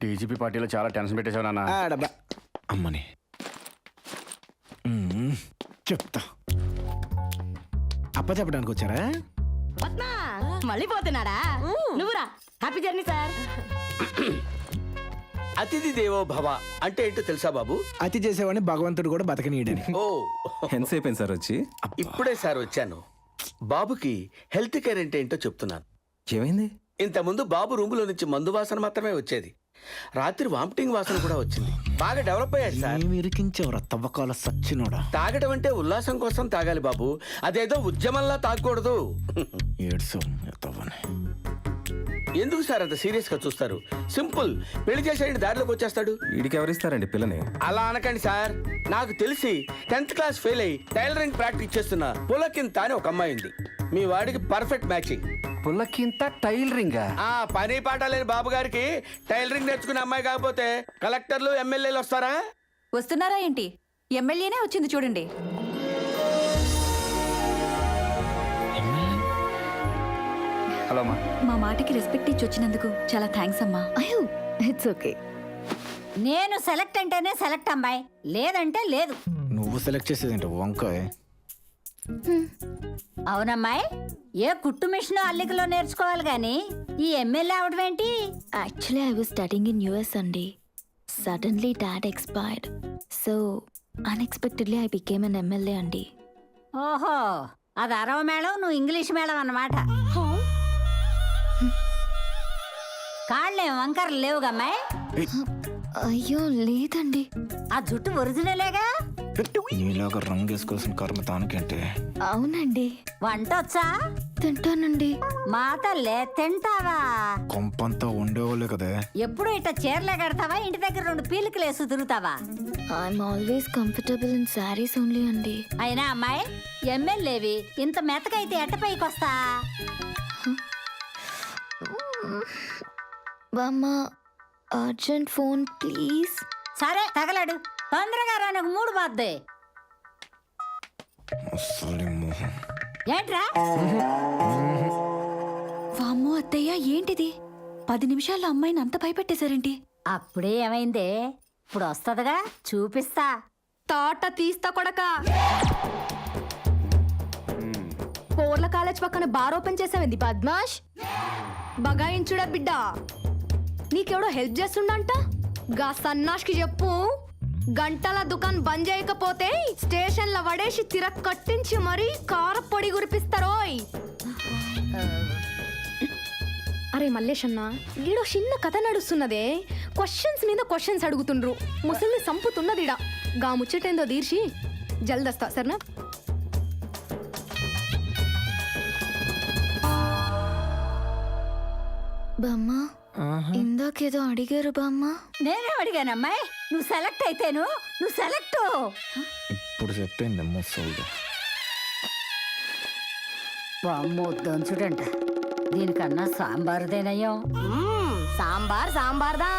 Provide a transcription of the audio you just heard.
TGP పార్టీలో చాలా tension పెట్టేశావు నాన్న. అమ్మని. మ్మ్, చెప్తా. అప్ప చెప్పడానికి వచ్చారా? పద్మా మళ్ళీ పోతున్నాడా? నువ్వురా హ్యాపీ జర్నీ సార్ అతిథి దేవో భవ అంటే ఏంటో తెలుసా బాబు? అతి చేసేవాడిని భగవంతుడు కూడా బతకనీయడని. ఓ. ఎంతసేపు అయింది సార్ వచ్చి? ఇప్పుడే సార్ వచ్చాను. బాబుకి హెల్త్ కేర్ అంటే ఏంటో చెప్తున్నాను. ఏమైంది? ఇంతకుముందు బాబు రూములో నుంచి మందు వాసన మాత్రమే వచ్చేది. రాత్రి వామిటింగ్ వాసన కూడా వచ్చింది. బాగా డెవలప్ అయ్యాడు సార్. ఏమి ఇరికించేవరా తవ్వకాల సచ్చినోడా? తాగడం అంటే ఉల్లాసం కోసం తాగాలి బాబు. అదేదో ఉద్యమంలా తాగకూడదు. ఏడ్సు ఎత్తవని ఎందుకు సార్ అంత సీరియస్గా చూస్తారు? సింపుల్. పెళ్ళి చేసేయండి దారిలోకి వచ్చేస్తాడు. వీడికి ఎవరిస్తారండి పిల్లని? అలా అనకండి సార్. నాకు తెలిసి టెన్త్ క్లాస్ ఫెయిల్ అయ్యి టైలరింగ్ ప్రాక్టీస్ చేస్తున్న పులకింత అని ఒక అమ్మాయి ఉంది. మీ వాడికి పర్ఫెక్ట్ మ్యాచింగ్. పుల్లకింత టైలరింగ్? ఆ పని పాట లేని బాబు గారికి టైలరింగ్ నేర్చుకునే అమ్మాయి కాకపోతే కలెక్టర్లు ఎమ్మెల్యేలు వస్తారా? వస్తున్నారా ఏంటి? ఎమ్మెల్యేనే వచ్చింది చూడండి. హలో అమ్మా మా మాటకి రెస్పెక్ట్ ఇచ్చి వచ్చినందుకు చాలా థ్యాంక్స్ అమ్మా. అయ్యో ఇట్స్ ఓకే నేను సెలెక్ట్ అంటేనే సెలెక్ట్ అమ్మాయి. లేదంటే లేదు. నువ్వు సెలెక్ట్ చేసేది వంకాయ? అవునమ్మాయి ఏ కుట్టు మిషన్ అల్లికలో నేర్చుకోవాలి గాని ఈ ఎమ్మెల్యే అవడం ఏంటి? Actually I was studying in US అండి suddenly dad expired so unexpectedly I became an MLA అండి ఓహో అది అరవ మేళం నువ్వు ఇంగ్లీష్ మేళం అన్నమాట. కాళ్ళేం వంకరలు లేవుగమ్మాయి అయ్యో లేదండి. ఆ జుట్టు ఒరిజినలేగా? నీలాగా రంగు వేసుకోవాల్సిన కర్మ తానుకంటే అవునండి. వంట వచ్చా తింటానండి. మా తల్లే తింటావా? కొంపంతా ఉండేవాళ్ళే కదే. ఎప్పుడు ఇట్ట చీరలే కడతావా? ఇంటి దగ్గర రెండు పీలికలు వేసి తిరుగుతావా? I'm always comfortable in saris only అండి. అయినా అమ్మాయి ఎమ్మెల్యేవి ఇంత మెతకైతే ఎట్ట పైకొస్తా బామ్మ అర్జెంట్ ఫోన్ ప్లీజ్. సరే తగలడు. తొందరగా రా నాకు మూడు బాద్దే ఏంట్రా? వామ్మో అత్తయ్య ఏంటిది? పది నిమిషాల్లో అమ్మాయిని అంత భయపెట్టేశారేంటి? అప్పుడే ఏమైందే? ఇప్పుడు వస్తదిగా? చూపిస్తా. తాట తీస్తా కొడక. పోర్ల కాలేజ్ పక్కన బార్ ఓపెన్ చేసావింది పద్మాష్? బగాయించుడా బిడ్డ? నీకెవడో హెల్ప్ చేస్తుండంట? గా సన్నాష్కి చెప్పు. గంటల దుకాన్ బంద్ చేయకపోతే స్టేషన్ల వడేసి తిర కట్టించి మరీ కార పొడి గురిపిస్తారోయ్ అరే మల్లేష్ అన్న ఈడో చిన్న కథ నడుస్తున్నదే. క్వశ్చన్స్ మీద క్వశ్చన్స్ అడుగుతుండ్రు. ముసలిని సంపుతున్నదిడా. గా ముచ్చటేందో తీర్చి జల్దస్తా సరేనా? బామ్మ ఇందాకేదో అడిగారు బామ్మ. నేనే అడిగాను అమ్మాయి నువ్వు సెలెక్ట్ అయితేను నువ్వు సెలెక్ట్ ఇప్పుడు అయింది ముసల్ది బామ్మో దీనికన్నా సాంబారుదేనయ్యం. సాంబార్ సాంబార్ దా